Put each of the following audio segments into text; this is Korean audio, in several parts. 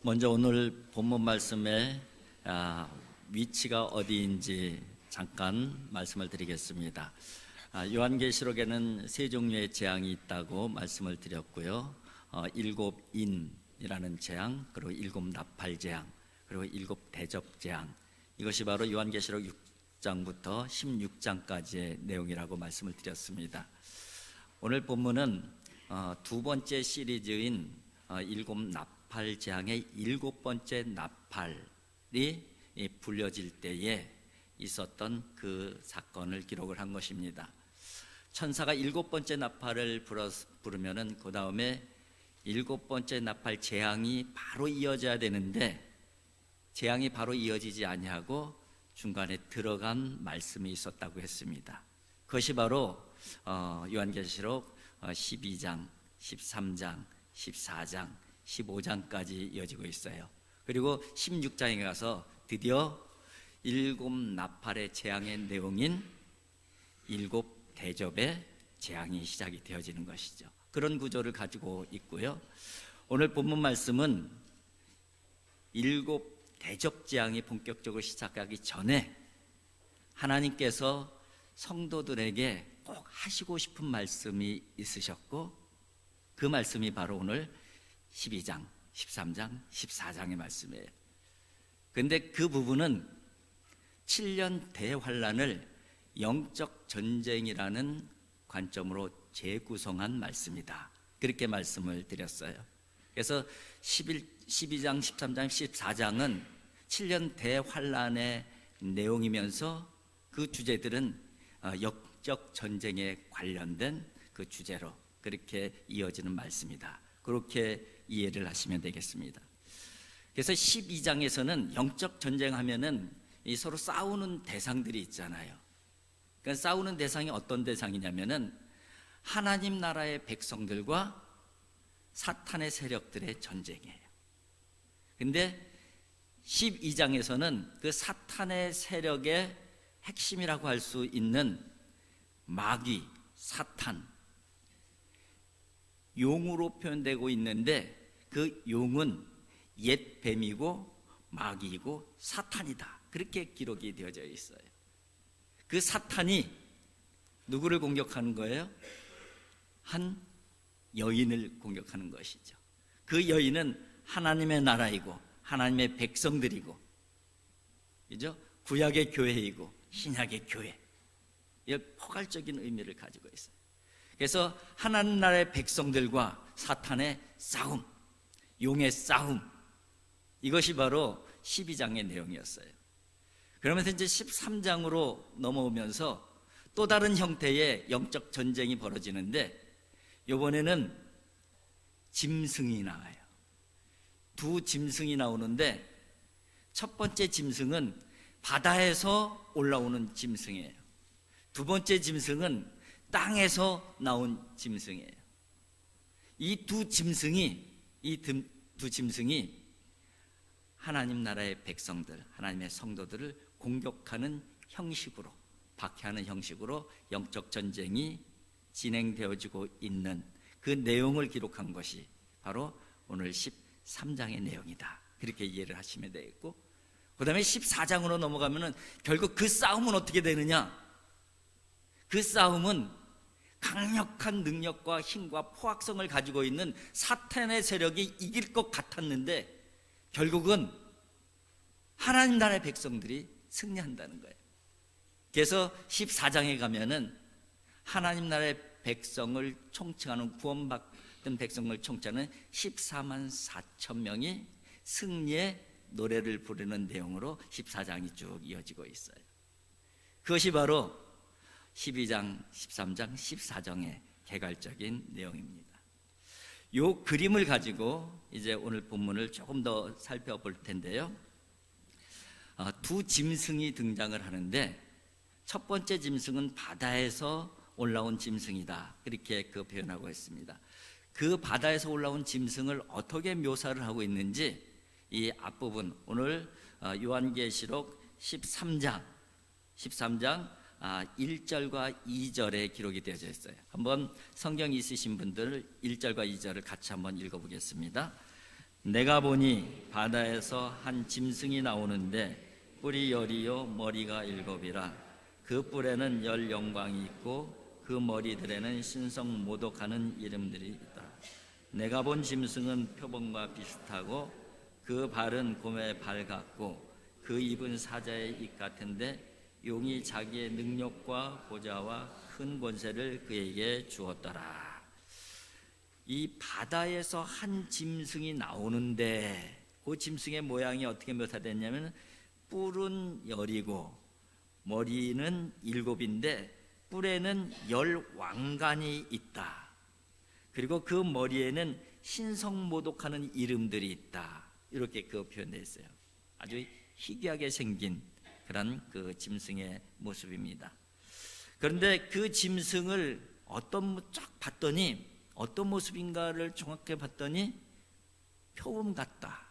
먼저 오늘 본문 말씀의 아, 위치가 어디인지 잠깐 말씀을 드리겠습니다. 아, 요한계시록에는 세 종류의 재앙이 있다고 말씀을 드렸고요. 어, 일곱 인이라는 재앙, 그리고 일곱 나팔 재앙, 그리고 일곱 대접 재앙. 이것이 바로 요한계시록 6장부터 16장까지의 내용이라고 말씀을 드렸습니다. 오늘 본문은 어, 두 번째 시리즈인 어, 일곱 나팔 재앙의 일곱 번째 나팔이 이 불려질 때에 있었던 그 사건을 기록을 한 것입니다. 천사가 일곱 번째 나팔을 부르면은 그 다음에 일곱 번째 나팔 재앙이 바로 이어져야 되는데 재앙이 바로 이어지지 아니하고 중간에 들어간 말씀이 있었다고 했습니다. 그것이 바로 어, 요한계시록 어, 12장, 13장, 14장, 15장까지 이어지고 있어요. 그리고 16장에 가서 드디어 일곱 나팔의 재앙의 내용인 일곱 대접의 재앙이 시작이 되어지는 것이죠. 그런 구조를 가지고 있고요. 오늘 본문 말씀은 일곱 대접 재앙이 본격적으로 시작하기 전에 하나님께서 성도들에게 꼭 하시고 싶은 말씀이 있으셨고 그 말씀이 바로 오늘 12장, 13장, 14장의 말씀이에요. 근데 그 부분은 7년 대환란을 영적 전쟁이라는 관점으로 재구성한 말씀이다. 그렇게 말씀을 드렸어요. 그래서 11, 12장, 13장, 14장은 7년 대환란의 내용이면서 그 주제들은 어, 역적 전쟁에 관련된 그 주제로 그렇게 이어지는 말씀이다. 그렇게 이해를 하시면 되겠습니다. 그래서 12장에서는 영적 전쟁 하면은 이 서로 싸우는 대상들이 있잖아요. 그러니까 싸우는 대상이 어떤 대상이냐면은 하나님 나라의 백성들과 사탄의 세력들의 전쟁이에요. 근데 12장에서는 그 사탄의 세력의 핵심이라고 할 수 있는 마귀, 사탄, 용으로 표현되고 있는데 그 용은 옛 뱀이고 마귀이고 사탄이다. 그렇게 기록이 되어져 있어요. 그 사탄이 누구를 공격하는 거예요? 한 여인을 공격하는 것이죠. 그 여인은 하나님의 나라이고 하나님의 백성들이고 그죠? 구약의 교회이고 신약의 교회. 이 포괄적인 의미를 가지고 있어요. 그래서 하나님 나라의 백성들과 사탄의 싸움, 용의 싸움. 이것이 바로 12장의 내용이었어요. 그러면서 이제 13장으로 넘어오면서 또 다른 형태의 영적 전쟁이 벌어지는데 이번에는 짐승이 나와요. 두 짐승이 나오는데 첫 번째 짐승은 바다에서 올라오는 짐승이에요. 두 번째 짐승은 땅에서 나온 짐승이에요. 이 두 짐승이 이 두 짐승이 하나님 나라의 백성들, 하나님의 성도들을 공격하는 형식으로 박해하는 형식으로 영적 전쟁이 진행되어지고 있는 그 내용을 기록한 것이 바로 오늘 13장의 내용이다. 그렇게 이해를 하시면 되겠고 그 다음에 14장으로 넘어가면은 결국 그 싸움은 어떻게 되느냐? 그 싸움은 강력한 능력과 힘과 포악성을 가지고 있는 사탄의 세력이 이길 것 같았는데 결국은 하나님 나라의 백성들이 승리한다는 거예요. 그래서 14장에 가면은 하나님 나라의 백성을 총칭하는 구원받은 백성을 총칭하는 14만 4천 명이 승리의 노래를 부르는 내용으로 14장이 쭉 이어지고 있어요. 그것이 바로 12장, 13장, 14장의 개괄적인 내용입니다. 요 그림을 가지고 이제 오늘 본문을 조금 더 살펴볼 텐데요. 어, 두 짐승이 등장을 하는데 첫 번째 짐승은 바다에서 올라온 짐승이다. 그렇게 그 표현하고 있습니다. 그 바다에서 올라온 짐승을 어떻게 묘사를 하고 있는지 이 앞부분 오늘 어, 요한계시록 13장 13장 1절과 아, 2절에 기록이 되어져 있어요. 한번 성경 있으신 분들 1절과 2절을 같이 한번 읽어보겠습니다. 내가 보니 바다에서 한 짐승이 나오는데 뿔이 열이요 머리가 일곱이라 그 뿔에는 열 영광이 있고 그 머리들에는 신성 모독하는 이름들이 있다. 내가 본 짐승은 표범과 비슷하고 그 발은 곰의 발 같고 그 입은 사자의 입 같은데 용이 자기의 능력과 보좌와 큰 권세를 그에게 주었더라. 이 바다에서 한 짐승이 나오는데 그 짐승의 모양이 어떻게 묘사됐냐면 뿔은 열이고 머리는 일곱인데 뿔에는 열 왕관이 있다. 그리고 그 머리에는 신성모독하는 이름들이 있다. 이렇게 그 표현되어 있어요. 아주 희귀하게 생긴 그런 그 짐승의 모습입니다. 그런데 그 짐승을 어떤 쫙 봤더니 어떤 모습인가를 정확히 봤더니 표범 같다.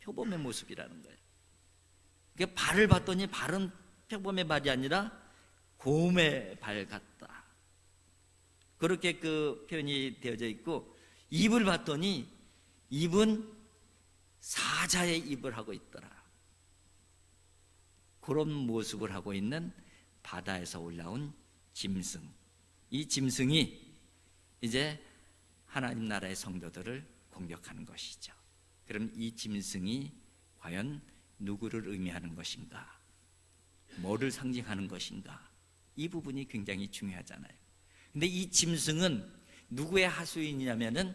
표범의 모습이라는 거예요. 그 발을 봤더니 발은 표범의 발이 아니라 곰의 발 같다. 그렇게 그 표현이 되어져 있고 입을 봤더니 입은 사자의 입을 하고 있더라. 그런 모습을 하고 있는 바다에서 올라온 짐승. 이 짐승이 이제 하나님 나라의 성도들을 공격하는 것이죠. 그럼 이 짐승이 과연 누구를 의미하는 것인가? 뭐를 상징하는 것인가? 이 부분이 굉장히 중요하잖아요. 근데 이 짐승은 누구의 하수인이냐면은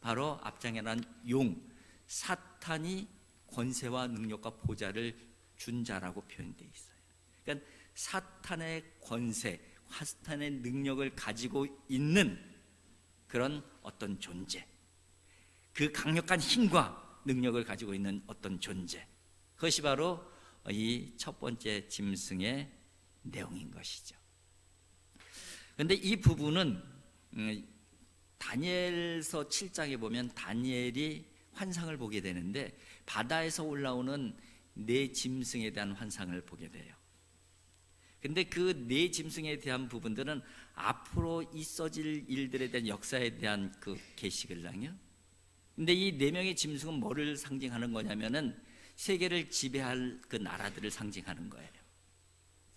바로 앞장에 난 용, 사탄이 권세와 능력과 보좌를 준 자라고 표현되어 있어요. 그러니까 사탄의 권세, 사탄의 능력을 가지고 있는 그런 어떤 존재, 그 강력한 힘과 능력을 가지고 있는 어떤 존재, 그것이 바로 이 첫 번째 짐승의 내용인 것이죠. 그런데 이 부분은 음, 다니엘서 7장에 보면 다니엘이 환상을 보게 되는데 바다에서 올라오는 네 짐승에 대한 환상을 보게 돼요. 근데 그 네 짐승에 대한 부분들은 앞으로 있어질 일들에 대한 역사에 대한 그 계시를 당요. 근데 이 네 명의 짐승은 뭐를 상징하는 거냐면은 세계를 지배할 그 나라들을 상징하는 거예요.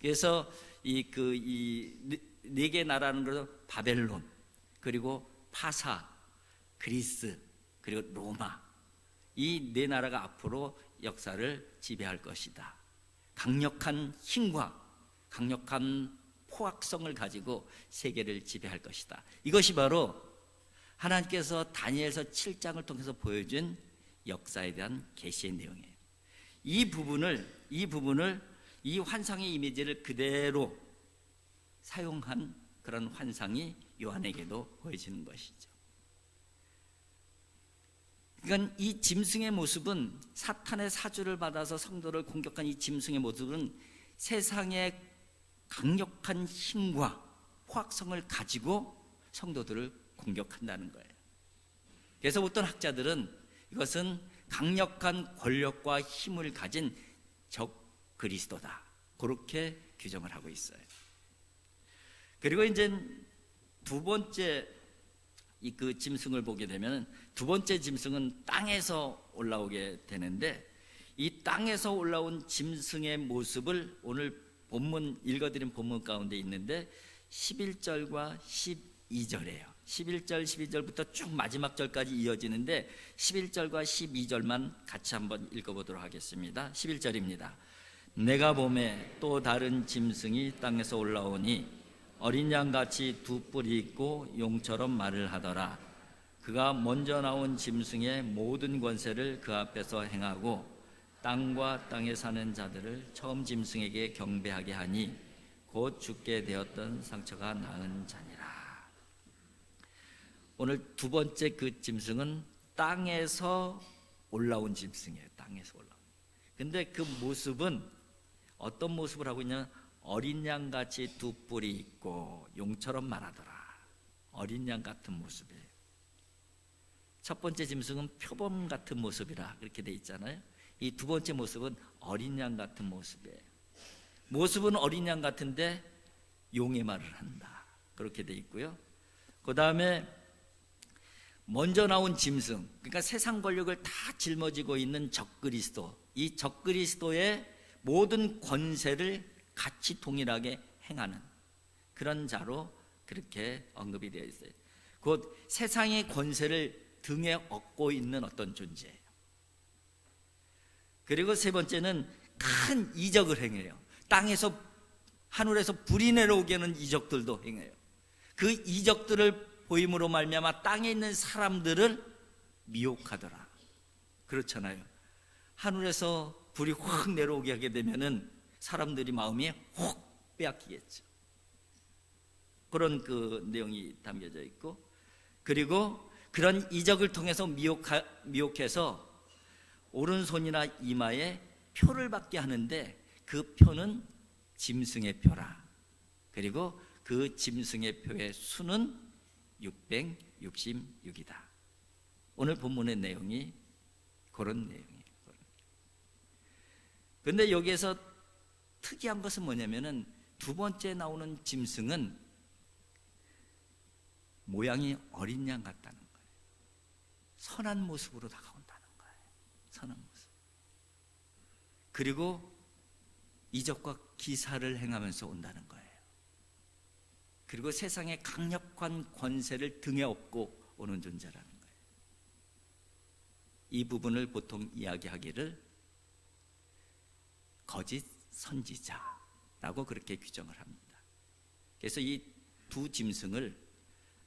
그래서 이 그 이네 개 나라는 것은 바벨론 그리고 파사, 그리스 그리고 로마 이 네 나라가 앞으로 역사를 지배할 것이다. 강력한 힘과 강력한 포악성을 가지고 세계를 지배할 것이다. 이것이 바로 하나님께서 다니엘서 7장을 통해서 보여준 역사에 대한 계시의 내용이에요. 이 부분을 이 부분을 이 환상의 이미지를 그대로 사용한 그런 환상이 요한에게도 보여지는 것이죠. 그러니까 이 짐승의 모습은 사탄의 사주를 받아서 성도를 공격한 이 짐승의 모습은 세상의 강력한 힘과 포악성을 가지고 성도들을 공격한다는 거예요. 그래서 어떤 학자들은 이것은 강력한 권력과 힘을 가진 적 그리스도다. 그렇게 규정을 하고 있어요. 그리고 이제 두 번째 이 그 짐승을 보게 되면 두 번째 짐승은 땅에서 올라오게 되는데 이 땅에서 올라온 짐승의 모습을 오늘 본문 읽어드린 본문 가운데 있는데 11절과 12절이에요. 11절, 12절부터 쭉 마지막 절까지 이어지는데 11절과 12절만 같이 한번 읽어보도록 하겠습니다. 11절입니다. 내가 봄에 또 다른 짐승이 땅에서 올라오니 어린 양같이 두 뿔이 있고 용처럼 말을 하더라. 그가 먼저 나온 짐승의 모든 권세를 그 앞에서 행하고 땅과 땅에 사는 자들을 처음 짐승에게 경배하게 하니 곧 죽게 되었던 상처가 나은 자니라. 오늘 두 번째 그 짐승은 땅에서 올라온 짐승이에요. 땅에서 올라온. 근데 그 모습은 어떤 모습을 하고 있냐면 어린 양 같이 두 뿔이 있고 용처럼 말하더라. 어린 양 같은 모습이에요. 첫 번째 짐승은 표범 같은 모습이라 그렇게 돼 있잖아요. 이 두 번째 모습은 어린 양 같은 모습이에요. 모습은 어린 양 같은데 용의 말을 한다. 그렇게 돼 있고요. 그 다음에 먼저 나온 짐승, 그러니까 세상 권력을 다 짊어지고 있는 적그리스도, 이 적그리스도의 모든 권세를 같이 동일하게 행하는 그런 자로 그렇게 언급이 되어 있어요. 곧 세상의 권세를 등에 업고 있는 어떤 존재예요. 그리고 세 번째는 큰 이적을 행해요. 땅에서 하늘에서 불이 내려오게 하는 이적들도 행해요. 그 이적들을 보임으로 말미암아 땅에 있는 사람들을 미혹하더라. 그렇잖아요. 하늘에서 불이 확 내려오게 하게 되면은 사람들이 마음이 확 빼앗기겠죠. 그런 그 내용이 담겨져 있고 그리고 그런 이적을 통해서 미혹하, 미혹해서 오른손이나 이마에 표를 받게 하는데 그 표는 짐승의 표라. 그리고 그 짐승의 표의 수는 666이다. 오늘 본문의 내용이 그런 내용이에요. 그런데 여기에서 특이한 것은 뭐냐면은 두 번째 나오는 짐승은 모양이 어린 양 같다는 거예요. 선한 모습으로 다가온다는 거예요. 선한 모습. 그리고 이적과 기사를 행하면서 온다는 거예요. 그리고 세상의 강력한 권세를 등에 업고 오는 존재라는 거예요. 이 부분을 보통 이야기하기를 거짓 선지자라고 그렇게 규정을 합니다. 그래서 이 두 짐승을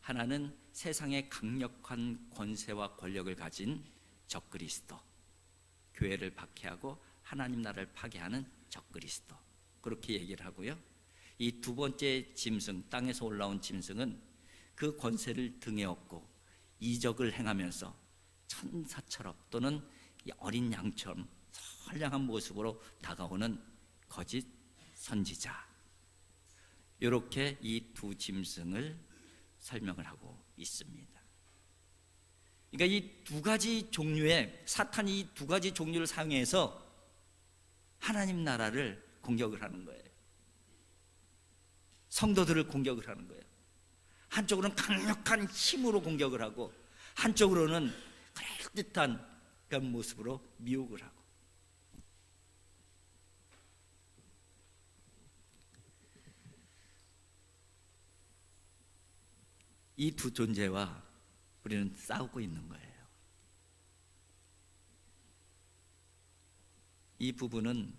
하나는 세상의 강력한 권세와 권력을 가진 적그리스도, 교회를 박해하고 하나님 나라를 파괴하는 적그리스도 그렇게 얘기를 하고요. 이 두 번째 짐승, 땅에서 올라온 짐승은 그 권세를 등에 업고 이적을 행하면서 천사처럼 또는 이 어린 양처럼 선량한 모습으로 다가오는 거짓 선지자. 이렇게 이 두 짐승을 설명을 하고 있습니다. 그러니까 이 두 가지 종류의 사탄이 이 두 가지 종류를 사용해서 하나님 나라를 공격을 하는 거예요. 성도들을 공격을 하는 거예요. 한쪽으로는 강력한 힘으로 공격을 하고 한쪽으로는 그럴듯한 그런 모습으로 미혹을 하고 이 두 존재와 우리는 싸우고 있는 거예요. 이 부분은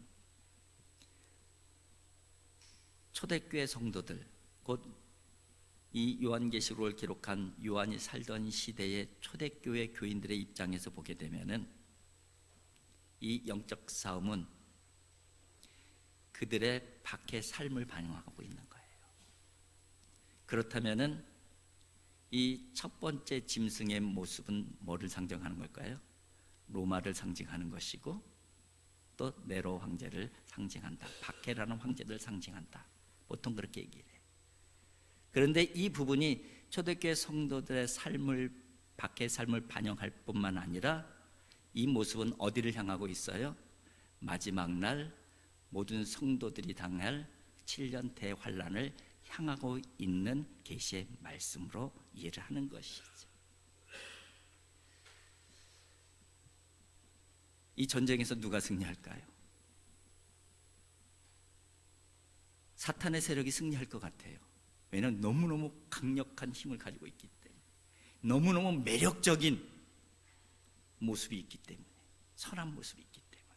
초대교회 성도들 곧 이 요한계시록을 기록한 요한이 살던 시대의 초대교회 교인들의 입장에서 보게 되면은 이 영적 싸움은 그들의 밖의 삶을 반영하고 있는 거예요. 그렇다면은 이 첫 번째 짐승의 모습은 뭐를 상징하는 걸까요? 로마를 상징하는 것이고 또 네로 황제를 상징한다. 박해라는 황제를 상징한다. 보통 그렇게 얘기해요. 그런데 이 부분이 초대교회 성도들의 삶을 밖의 삶을 반영할 뿐만 아니라 이 모습은 어디를 향하고 있어요? 마지막 날 모든 성도들이 당할 7년 대환란을 향하고 있는 계시의 말씀으로 이해를 하는 것이죠. 이 전쟁에서 누가 승리할까요? 사탄의 세력이 승리할 것 같아요. 왜냐하면 너무너무 강력한 힘을 가지고 있기 때문에 너무너무 매력적인 모습이 있기 때문에 선한 모습이 있기 때문에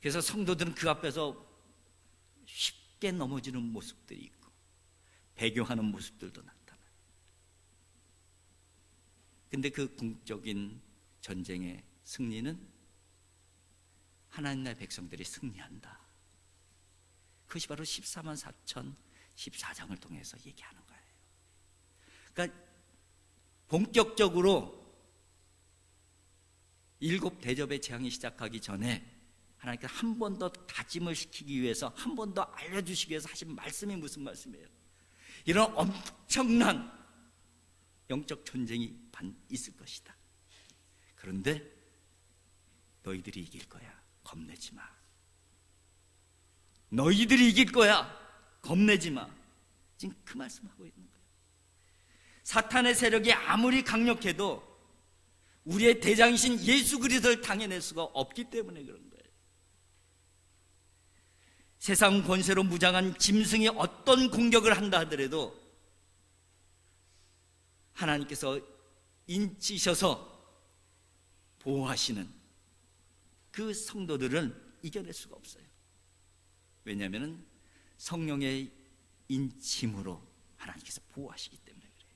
그래서 성도들은 그 앞에서 쉽 게 넘어지는 모습들이 있고 배교하는 모습들도 나타나요. 근데 그 궁적인 전쟁의 승리는 하나님 나라의 백성들이 승리한다. 그것이 바로 14만 4천 14장을 통해서 얘기하는 거예요. 그러니까 본격적으로 일곱 대접의 재앙이 시작하기 전에 하나님께 한번 더 다짐을 시키기 위해서 한 번 더 알려주시기 위해서 하신 말씀이 무슨 말씀이에요? 이런 엄청난 영적 전쟁이 있을 것이다. 그런데 너희들이 이길 거야. 겁내지 마. 너희들이 이길 거야. 겁내지 마. 지금 그 말씀하고 있는 거예요. 사탄의 세력이 아무리 강력해도 우리의 대장이신 예수 그리스도를 당해낼 수가 없기 때문에 그런 거예요. 세상 권세로 무장한 짐승이 어떤 공격을 한다 하더라도 하나님께서 인치셔서 보호하시는 그 성도들은 이겨낼 수가 없어요. 왜냐하면 성령의 인침으로 하나님께서 보호하시기 때문에 그래요.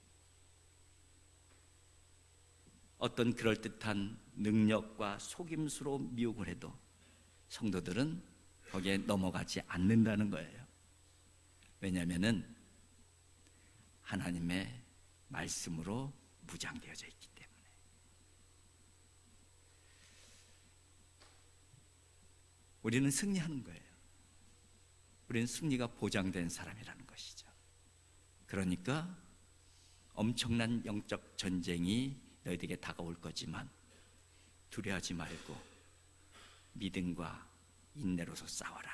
어떤 그럴듯한 능력과 속임수로 미혹을 해도 성도들은 거기에 넘어가지 않는다는 거예요. 왜냐하면은 하나님의 말씀으로 무장되어져 있기 때문에. 우리는 승리하는 거예요. 우리는 승리가 보장된 사람이라는 것이죠. 그러니까 엄청난 영적 전쟁이 너희들에게 다가올 거지만 두려워하지 말고 믿음과 인내로서 싸워라.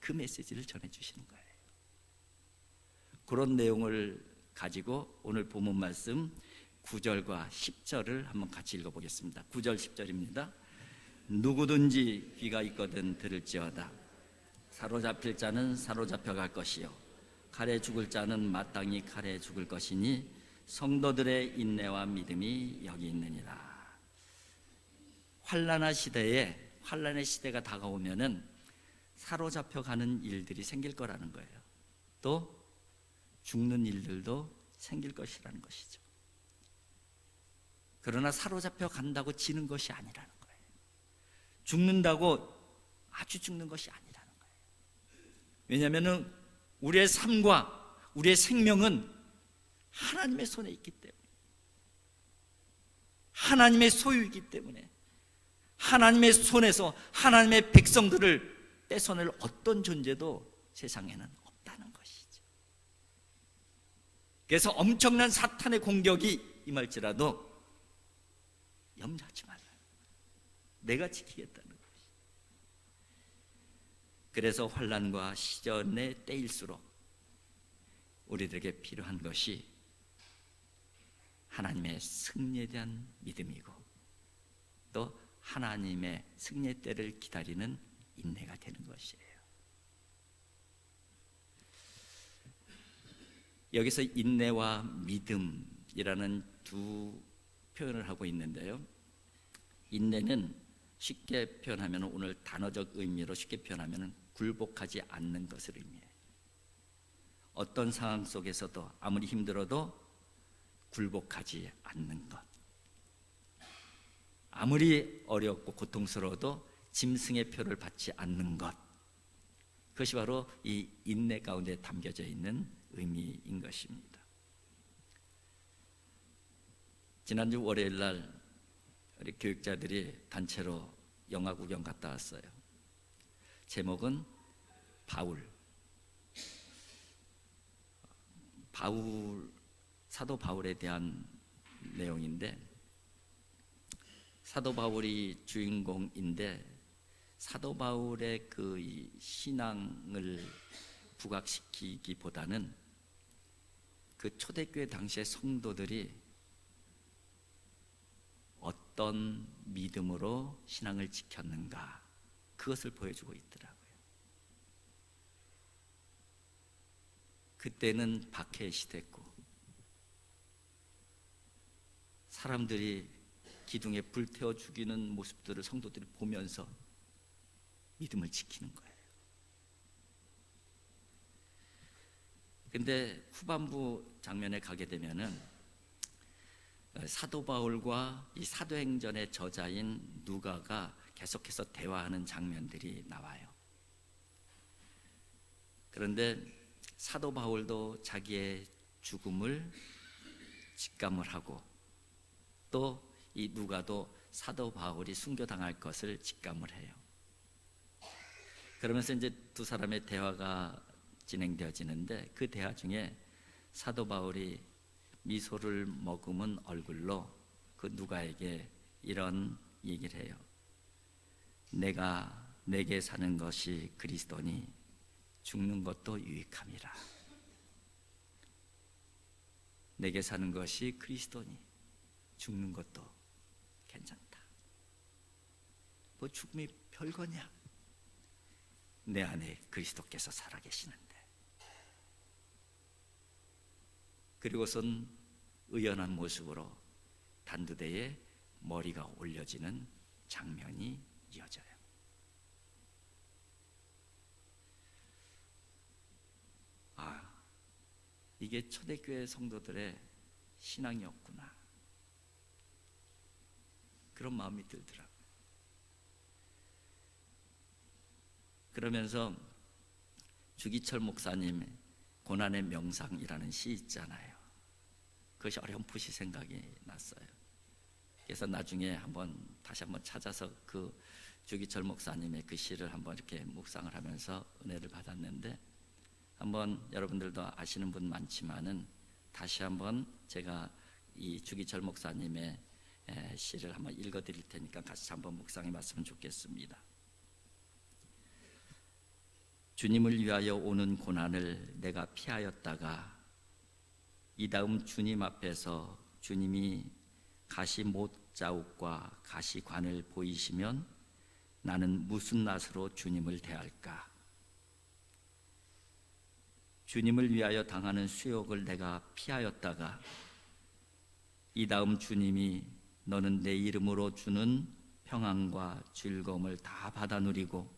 그 메시지를 전해 주시는 거예요. 그런 내용을 가지고 오늘 본문 말씀 9절과 10절을 한번 같이 읽어 보겠습니다. 9절 10절입니다. 누구든지 귀가 있거든 들을지어다. 사로잡힐 자는 사로잡혀 갈 것이요 칼에 죽을 자는 마땅히 칼에 죽을 것이니 성도들의 인내와 믿음이 여기 있느니라. 환란한 시대에 환란의 시대가 다가오면은 사로잡혀 가는 일들이 생길 거라는 거예요. 또 죽는 일들도 생길 것이라는 것이죠. 그러나 사로잡혀 간다고 지는 것이 아니라는 거예요. 죽는다고 아주 죽는 것이 아니라는 거예요. 왜냐하면 우리의 삶과 우리의 생명은 하나님의 손에 있기 때문에 하나님의 소유이기 때문에 하나님의 손에서 하나님의 백성들을 뺏어낼 어떤 존재도 세상에는 없다는 것이죠. 그래서 엄청난 사탄의 공격이 임할지라도 염려하지 말라. 내가 지키겠다는 것이. 그래서 환란과 시련의 때일수록 우리들에게 필요한 것이 하나님의 승리에 대한 믿음이고 또 하나님의 승리의 때를 기다리는 인내가 되는 것이에요. 여기서 인내와 믿음이라는 두 표현을 하고 있는데요. 인내는 쉽게 표현하면 오늘 단어적 의미로 쉽게 표현하면 굴복하지 않는 것을 의미해요. 어떤 상황 속에서도 아무리 힘들어도 굴복하지 않는 것. 아무리 어렵고 고통스러워도 짐승의 표를 받지 않는 것. 그것이 바로 이 인내 가운데 담겨져 있는 의미인 것입니다. 지난주 월요일 날 우리 교육자들이 단체로 영화 구경 갔다 왔어요. 제목은 바울. 바울 사도 바울에 대한 내용인데 사도 바울이 주인공인데 사도 바울의 그 신앙을 부각시키기보다는 그 초대교회 당시의 성도들이 어떤 믿음으로 신앙을 지켰는가 그것을 보여주고 있더라고요. 그때는 박해 시대고 사람들이 기둥에 불 태워 죽이는 모습들을 성도들이 보면서 믿음을 지키는 거예요. 근데 후반부 장면에 가게 되면은 사도 바울과 이 사도행전의 저자인 누가가 계속해서 대화하는 장면들이 나와요. 그런데 사도 바울도 자기의 죽음을 직감을 하고 또 이 누가도 사도 바울이 순교당할 것을 직감을 해요. 그러면서 이제 두 사람의 대화가 진행되어지는데 그 대화 중에 사도 바울이 미소를 머금은 얼굴로 그 누가에게 이런 얘기를 해요. 내가 내게 사는 것이 그리스도니 죽는 것도 유익함이라. 내게 사는 것이 그리스도니 죽는 것도 괜찮다. 뭐 죽음이 별거냐? 내 안에 그리스도께서 살아계시는데. 그리고선 의연한 모습으로 단두대에 머리가 올려지는 장면이 이어져요. 아, 이게 초대교회 성도들의 신앙이었구나. 그런 마음이 들더라고요. 그러면서 주기철 목사님 고난의 명상이라는 시 있잖아요. 그것이 어렴풋이 생각이 났어요. 그래서 나중에 한번 다시 한번 찾아서 그 주기철 목사님의 그 시를 한번 이렇게 묵상을 하면서 은혜를 받았는데 한번 여러분들도 아시는 분 많지만은 다시 한번 제가 이 주기철 목사님의 에, 시를 한번 읽어 드릴 테니까 같이 한번 묵상해 봤으면 좋겠습니다. 주님을 위하여 오는 고난을 내가 피하였다가 이 다음 주님 앞에서 주님이 가시 못자욱과 가시관을 보이시면 나는 무슨 낯으로 주님을 대할까? 주님을 위하여 당하는 수욕을 내가 피하였다가 이 다음 주님이 너는 내 이름으로 주는 평안과 즐거움을 다 받아 누리고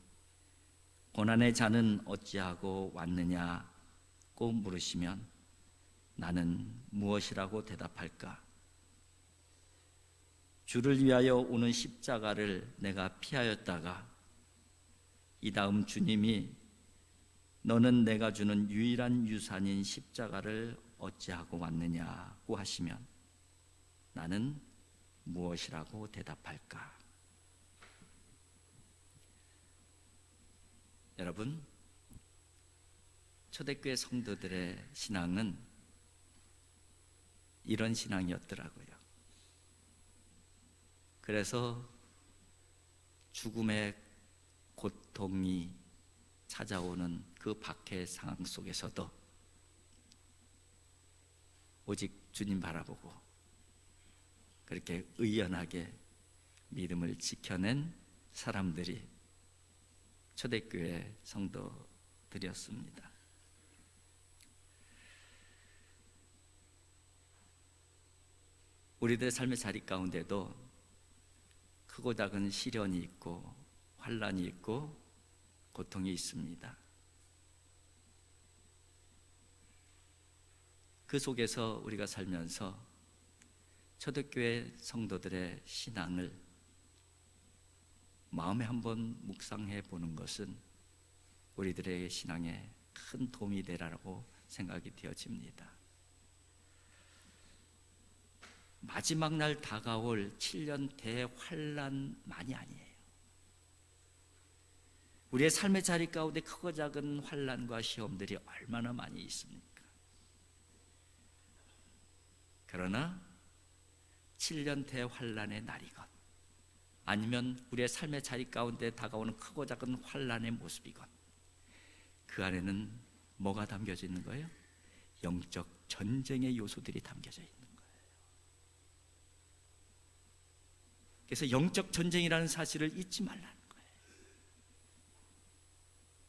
고난의 자는 어찌하고 왔느냐고 물으시면 나는 무엇이라고 대답할까? 주를 위하여 오는 십자가를 내가 피하였다가 이 다음 주님이 너는 내가 주는 유일한 유산인 십자가를 어찌하고 왔느냐고 하시면 나는 무엇이라고 대답할까? 여러분, 초대교회 성도들의 신앙은 이런 신앙이었더라고요. 그래서 죽음의 고통이 찾아오는 그 박해 상황 속에서도 오직 주님 바라보고 그렇게 의연하게 믿음을 지켜낸 사람들이 초대교회 성도들이었습니다. 우리들의 삶의 자리 가운데도 크고 작은 시련이 있고 환란이 있고 고통이 있습니다. 그 속에서 우리가 살면서 초대교회 성도들의 신앙을 마음에 한번 묵상해 보는 것은 우리들의 신앙에 큰 도움이 되라고 생각이 되어집니다. 마지막 날 다가올 7년 대환란만이 아니에요. 우리의 삶의 자리 가운데 크고 작은 환란과 시험들이 얼마나 많이 있습니까? 그러나 7년 대환란의 날이건 아니면 우리의 삶의 자리 가운데 다가오는 크고 작은 환란의 모습이건 그 안에는 뭐가 담겨져 있는 거예요? 영적 전쟁의 요소들이 담겨져 있는 거예요. 그래서 영적 전쟁이라는 사실을 잊지 말라는 거예요.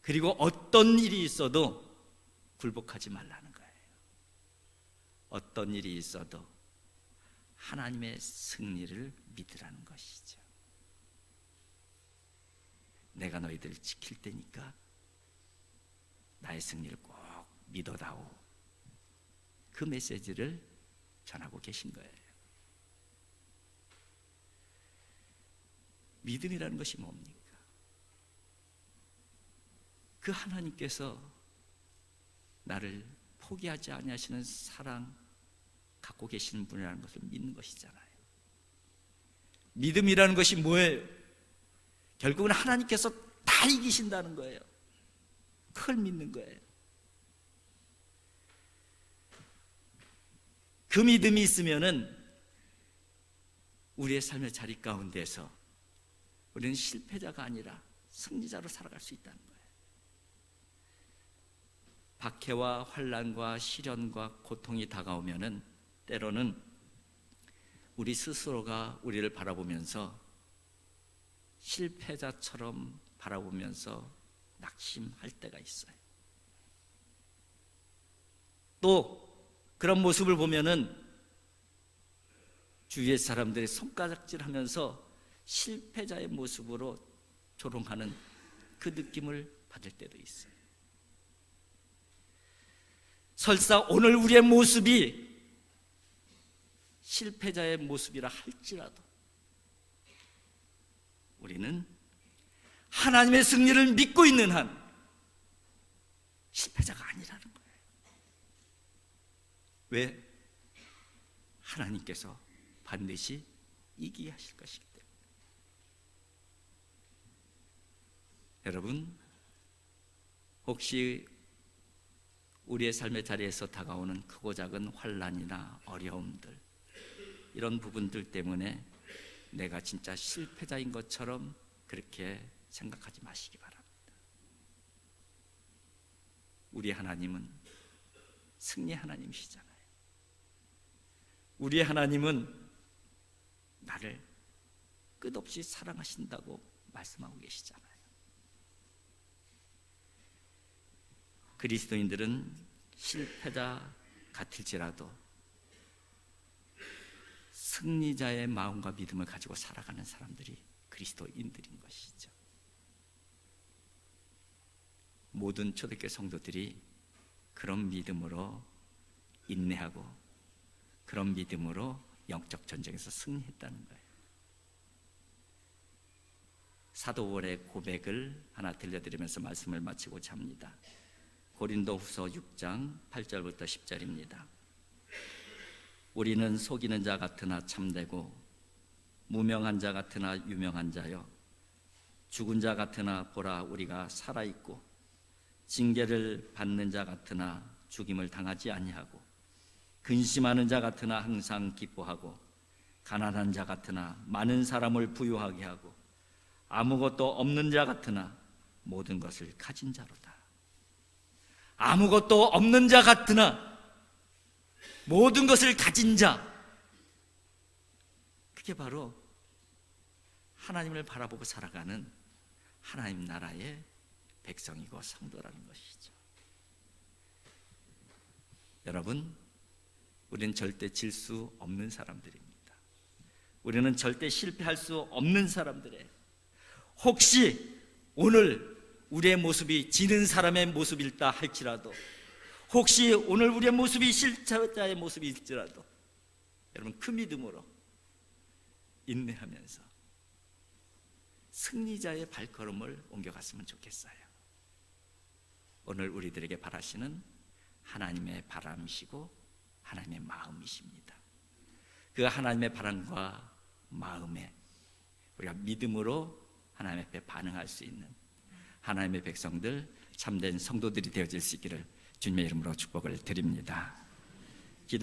그리고 어떤 일이 있어도 굴복하지 말라는 거예요. 어떤 일이 있어도 하나님의 승리를 믿으라는 것이죠. 내가 너희들 지킬 테니까 나의 승리를 꼭 믿어다오. 그 메시지를 전하고 계신 거예요. 믿음이라는 것이 뭡니까? 그 하나님께서 나를 포기하지 아니하시는 사랑 갖고 계시는 분이라는 것을 믿는 것이잖아요. 믿음이라는 것이 뭐예요? 결국은 하나님께서 다 이기신다는 거예요. 그걸 믿는 거예요. 그 믿음이 있으면은 우리의 삶의 자리 가운데서 우리는 실패자가 아니라 승리자로 살아갈 수 있다는 거예요. 박해와 환란과 시련과 고통이 다가오면은 때로는 우리 스스로가 우리를 바라보면서 실패자처럼 바라보면서 낙심할 때가 있어요. 또 그런 모습을 보면은 주위의 사람들이 손가락질 하면서 실패자의 모습으로 조롱하는 그 느낌을 받을 때도 있어요. 설사 오늘 우리의 모습이 실패자의 모습이라 할지라도 우리는 하나님의 승리를 믿고 있는 한 실패자가 아니라는 거예요. 왜? 하나님께서 반드시 이기게 하실 것이기 때문에. 여러분, 혹시 우리의 삶의 자리에서 다가오는 크고 작은 환란이나 어려움들 이런 부분들 때문에 내가 진짜 실패자인 것처럼 그렇게 생각하지 마시기 바랍니다. 우리 하나님은 승리 하나님이시잖아요. 우리 하나님은 나를 끝없이 사랑하신다고 말씀하고 계시잖아요. 그리스도인들은 실패자 같을지라도 승리자의 마음과 믿음을 가지고 살아가는 사람들이 그리스도인들인 것이죠. 모든 초대교회 성도들이 그런 믿음으로 인내하고 그런 믿음으로 영적 전쟁에서 승리했다는 거예요. 사도월의 고백을 하나 들려드리면서 말씀을 마치고자 합니다. 고린도 후서 6장 8절부터 10절입니다. 우리는 속이는 자 같으나 참되고 무명한 자 같으나 유명한 자요 죽은 자 같으나 보라 우리가 살아 있고 징계를 받는 자 같으나 죽임을 당하지 아니하고 근심하는 자 같으나 항상 기뻐하고 가난한 자 같으나 많은 사람을 부유하게 하고 아무것도 없는 자 같으나 모든 것을 가진 자로다. 아무것도 없는 자 같으나 모든 것을 가진 자. 그게 바로 하나님을 바라보고 살아가는 하나님 나라의 백성이고 성도라는 것이죠. 여러분, 우리는 절대 질 수 없는 사람들입니다. 우리는 절대 실패할 수 없는 사람들이에요. 혹시 오늘 우리의 모습이 지는 사람의 모습일다 할지라도 혹시 오늘 우리의 모습이 실패자의 모습일지라도 여러분 그 믿음으로 인내하면서 승리자의 발걸음을 옮겨갔으면 좋겠어요. 오늘 우리들에게 바라시는 하나님의 바람이시고 하나님의 마음이십니다. 그 하나님의 바람과 마음에 우리가 믿음으로 하나님 앞에 반응할 수 있는 하나님의 백성들 참된 성도들이 되어질 수 있기를 주님의 이름으로 축복을 드립니다.